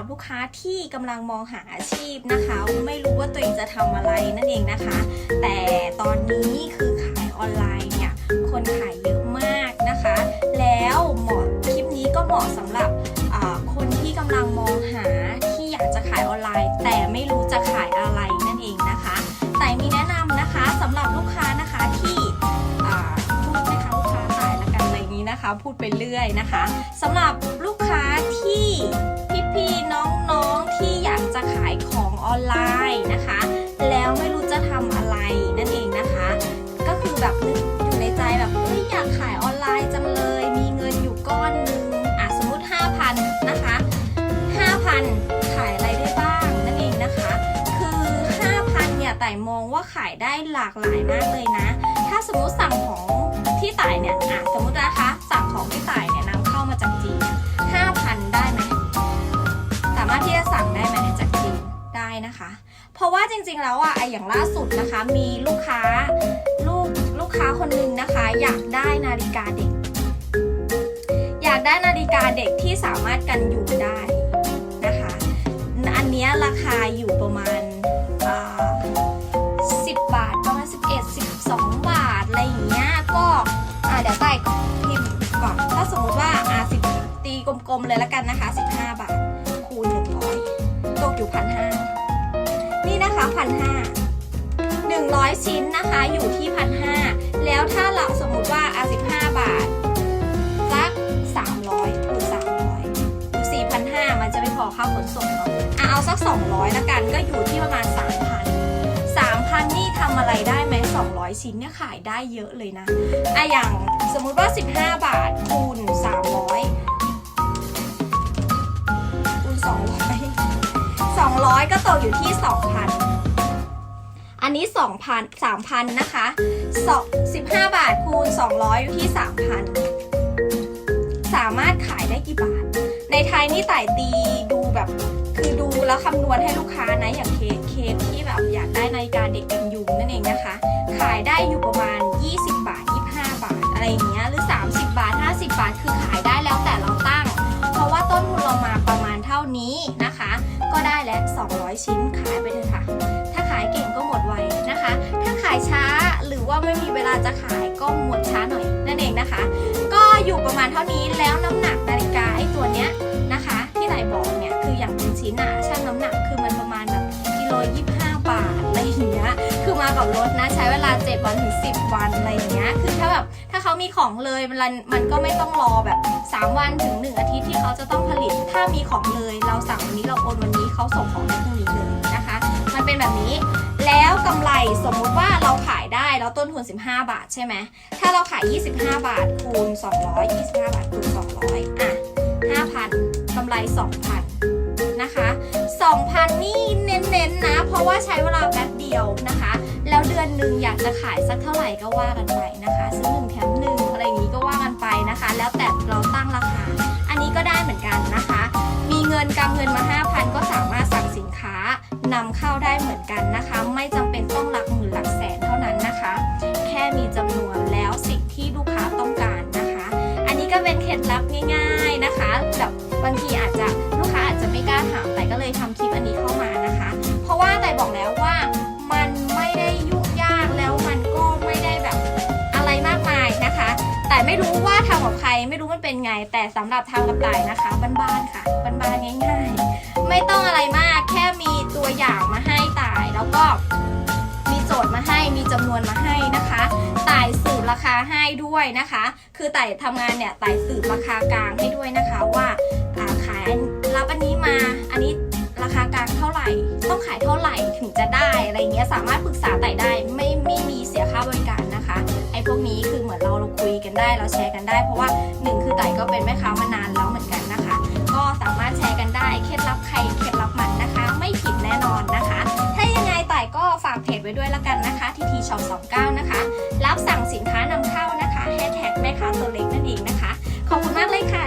รับลูกค้าที่กำลังมองหาอาชีพนะคะ ไม่รู้ว่าตัวเองจะทำอะไรนั่นเองนะคะ แต่ตอนนี้คือขายออนไลน์เนี่ย คนขายเยอะมากนะคะ แล้วเหมาะคลิปนี้ก็เหมาะสำหรับคนที่กำลังมองหาที่อยากจะขายออนไลน์ แต่ไม่รู้จะขายอะไรนั่นเองนะคะ แต่มีแนะนำนะคะสำหรับลูกค้านะคะที่พูดนะคะลูกค้าขายละกันอะไรอย่างนี้นะคะพูดไปเรื่อยนะคะสำหรับลูกค้าที่ พี่ๆน้องๆที่อยากจะขายของออนไลน์นะคะ แล้วไม่รู้จะทำอะไรนั่นเองนะคะ ก็คือแบบนึกอยู่ในใจแบบเฮ้ยอยากขายออนไลน์จังเลย มีเงินอยู่ก้อนหนึงอะสมมุติ 5,000 นะคะ 5,000 ขายอะไรได้บ้างนั่นเองนะคะ คือ 5,000 เนี่ยแต่มองว่าขายได้หลากหลายมากเลยนะ ถ้าสมมุติสั่งของ เพราะว่าจริงๆแล้วอะไออย่างล่าสุดนะคะ มีลูกค้าลูกลูกค้าคนหนึงนะคะ อยากได้นาฬิกาเด็ก อยากได้นาฬิกาเด็กที่สามารถกันยุงได้นะคะ อันนี้ราคาอยู่ประมาณอ่า10บาทประมาณ11 12 บาทอะไรอย่างเงี้ยก็อ่าเดี๋ยวใส่พิมพ์ก่อนถ้าสมมติว่าอ่า10ตีกลมๆเลยละกันนะคะ 15 บาทคูณ100ตกอยู่พันห้า นะคะพันห้าหนึ่งร้อยชิ้นนะคะอยู่ที่พันห้าแล้วถ้าเราสมมุติว่าอะ15บาทสัก300คูณ300อยู่4,500มันจะไม่พอค่าขนส่งเนาะอะเอาสัก200ละกันก็อยู่ที่ประมาณ3,000 3,000นี่ทำอะไรได้ไหม200ชิ้นเนี่ยขายได้เยอะเลยนะอะอย่างสมมุติว่า15บห้าบาทคูณ300คูณ200 200ก็ตกอยู่ที่2,000อัน อันนี้ 2,000 3,000 นะคะ2 15 บาทคูณ 200 อยู่ที่ 3,000 สามารถขายได้กี่บาท ในไทยนี่ไต่ตีดูแบบ คือดูแล้วคำนวณให้ลูกค้านะ อย่างเคสเคสที่แบบอยากได้นาฬิกาเด็กกันยุงนั่นเองนะคะ ขายได้อยู่ประมาณ 20 บาท 25 บาท อะไรอย่างเงี้ย หรือ 30 บาท 50 บาท คือขายได้แล้วแต่เราตั้ง เพราะว่าต้นทุนเรามาประมาณเท่านี้นะคะ ก็ได้แล้ว 200 ชิ้นขายไปเถอะค่ะ ถ้าขายเก่งาขายช้า หรือว่าไม่มีเวลาจะขายก็หมดช้าหน่อยนั่นเองนะคะ ก็อยู่ประมาณเท่านี้แล้วน้ำหนักนาฬิกาไอ้ตัวเนี้ยนะคะ ที่ไหนบอกเนี่ยคืออย่างเป็นชิ้นอะช่างน้ำหนักคือมันประมาณแบบกิโลยี่บห้าบาทอะไรอย่างเงี้ยคือมากับรถนะใช้เวลา7วันถึง10 วันอะไรอย่างเงี้ยคือถ้าแบบถ้าเขามีของเลยมันมันก็ไม่ต้องรอแบบ 3 วันถึง 1 อาทิตย์ที่เขาจะต้องผลิต ถ้ามีของเลยเราสั่งวันนี้เราโอนวันนี้เขาส่งของในพรุ่งนี้เลยนะคะ มันเป็นแบบนี้ แล้วกำไรสมมุติว่าเราขายได้แล้วต้นทุน 15 บาทใช่ไหมถ้าเราขาย 25 บาทคูณ 200 25 บาทคูณ 200 อะ 5,000กำไร 2,000 นะคะ 2,000 นี่เน้นๆนะ เพราะว่าใช้เวลาแป๊บเดียวนะคะ แล้วเดือนหนึ่งอยากจะขายสักเท่าไหร่ก็ว่ากันไปนะคะซื้อหนึ่งแถมหนึ่งอะไรอย่างนี้ก็ว่ากันไปนะคะ แล้วแต่เราตั้งราคา อันนี้ก็ได้เหมือนกันนะคะ มีเงินกำเงินมา 5,000 ก็สามารถ นำเข้าได้เหมือนกันนะคะ ไม่จำเป็นต้องหลักหมื่นหลักแสนเท่านั้นนะคะ แค่มีจำนวนแล้วสิ่งที่ลูกค้าต้องการนะคะ อันนี้ก็เป็นเคล็ดลับง่ายๆนะคะแบบบางทีอาจจะลูกค้าอาจจะไม่กล้าถามแต่ก็เลยทำคลิปอันนี้เข้ามานะคะ เพราะว่าแต่บอกแล้วว่ามันไม่ได้ยุ่งยากแล้วมันก็ไม่ได้แบบอะไรมากมายนะคะ แต่ไม่รู้ว่าทำกับใครไม่รู้มันเป็นไง แต่สำหรับทำกับต่ายนะคะบ้านๆค่ะบ้านๆง่าย ๆ ไม่ต้องอะไรมาก อย่างมาให้ต่าย แล้วก็มีโจทย์มาให้มีจำนวนมาให้นะคะต่ายสืบราคาให้ด้วยนะคะ คือต่ายทำงานเนี่ยต่ายสืบราคากลางให้ด้วยนะคะว่าขายรับอันนี้มาอันนี้ราคากลางเท่าไหร่ ต้องขายเท่าไหร่ถึงจะได้อะไรเงี้ยสามารถปรึกษาต่ายได้ไม่ไม่มีเสียค่าบริการนะคะ ไอ้พวกนี้คือเหมือนเราเราคุยกันได้เราแชร์กันได้ เพราะว่าหนึ่งคือไต่ก็เป็นแม่ค้ามานานแล้วเหมือนกันนะคะ ก็สามารถแชร์กันได้เคล็ดลับใครเคล็ด ไว้ด้วยละกันนะคะทีทีช็อป29 นะคะ รับสั่งสินค้านำเข้านะคะแฮชแท็กแม่ค้าตัวเล็กนั่นเองนะคะ ขอบคุณมากเลยค่ะ